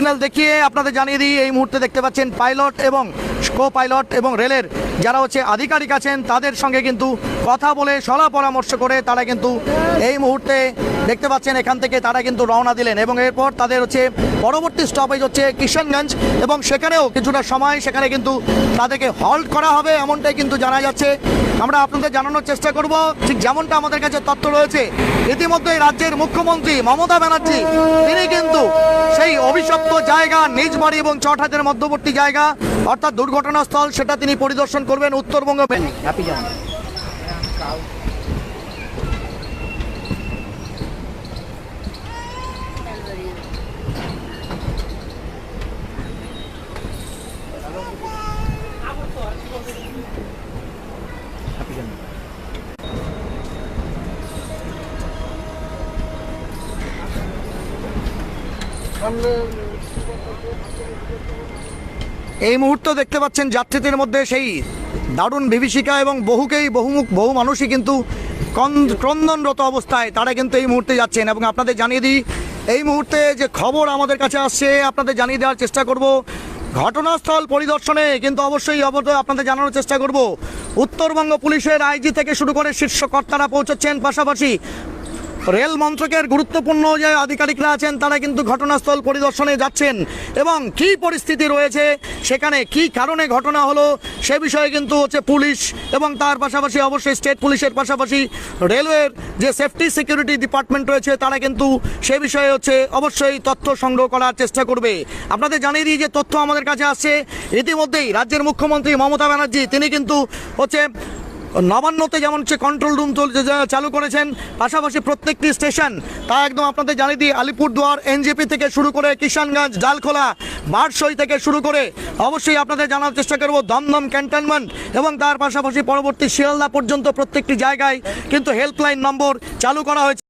Signal দেখিয়ে আপনাদের জানিয়ে দিই, এই মুহূর্তে দেখতে পাচ্ছেন পাইলট এবং কো পাইলট এবং রেলের যারা হচ্ছে আধিকারিক আছেন, তাদের সঙ্গে কিন্তু কথা বলে সলা পরামর্শ করে তারা কিন্তু এই মুহূর্তে দেখতে পাচ্ছেন এখান থেকে তারা কিন্তু রওনা দিলেন এবং এরপর তাদের হচ্ছে পরবর্তী স্টপেজ হচ্ছে কিষানগঞ্জ এবং সেখানেও কিছুটা সময় সেখানে কিন্তু তাদেরকে হল্ট করা হবে, এমনটাই কিন্তু জানা যাচ্ছে। আমরা আপনাদের জানানোর চেষ্টা করব। ঠিক যেমনটা আমাদের কাছে তথ্য রয়েছে ইতিমধ্যে রাজ্যের মুখ্যমন্ত্রী মমতা ব্যানার্জি, তিনি কিন্তু সেই অভিশপ্ত জায়গা, নিজ বাড়ি এবং চটহাতের মধ্যবর্তী জায়গা, অর্থাৎ দুর্ঘটনাস্থল, সেটা তিনি পরিদর্শন করবেন উত্তরবঙ্গ। এই মুহূর্ত দেখতে পাচ্ছেন যাত্রীদের মধ্যে সেই দারুণ বিভীষিকা এবং বহুকেই বহুমুখ, বহু মানুষই কিন্তু কন- ক্রন্দনরত অবস্থায় তারা কিন্তু এই মুহূর্তে যাচ্ছেন এবং আপনাদের জানিয়ে দিই, এই মুহূর্তে যে খবর আমাদের কাছে আসছে, আপনাদের জানিয়ে দেওয়ার চেষ্টা করব। ঘটনাস্থল পরিদর্শনে কিন্তু অবশ্যই অবশ্যই আপনাদের জানানোর চেষ্টা করব। উত্তরবঙ্গ পুলিশের আইজি থেকে শুরু করে শীর্ষ কর্তারা পৌঁছচ্ছেন পাশাপাশি রেল মন্ত্রকের গুরুত্বপূর্ণ যে আধিকারিকরা আছেন, তারা কিন্তু ঘটনাস্থল পরিদর্শনে যাচ্ছেন। এবং কি পরিস্থিতি রয়েছে, সেখানে কি কারণে ঘটনা হলো, সে বিষয়ে কিন্তু হচ্ছে পুলিশ এবং তার পাশাপাশি অবশ্যই স্টেট পুলিশের পাশাপাশি রেলওয়ের যে সেফটি সিকিউরিটি ডিপার্টমেন্ট রয়েছে, তারা কিন্তু সে বিষয়ে হচ্ছে অবশ্যই তথ্য সংগ্রহ করার চেষ্টা করবে। আপনাদের জানিয়ে দিই যে তথ্য আমাদের কাছে আসছে। ইতিমধ্যেই রাজ্যের মুখ্যমন্ত্রী মমতা ব্যানার্জি, তিনি কিন্তু হচ্ছে নবান্নতে যেমন হচ্ছে কন্ট্রোল রুম চলছে চালু করেছেন, পাশাপাশি প্রত্যেকটি স্টেশন তা একদম আপনাদের জানিয়ে দিই, আলিপুরদুয়ার এনজেপি থেকে শুরু করে কিষানগঞ্জ, ডালখোলা, বারসই থেকে শুরু করে অবশ্যই আপনাদের জানার চেষ্টা করব, দমদম ক্যান্টনমেন্ট এবং তার পাশাপাশি পরবর্তী শিয়ালদা পর্যন্ত প্রত্যেকটি জায়গায় কিন্তু হেল্পলাইন নম্বর চালু করা হয়েছে।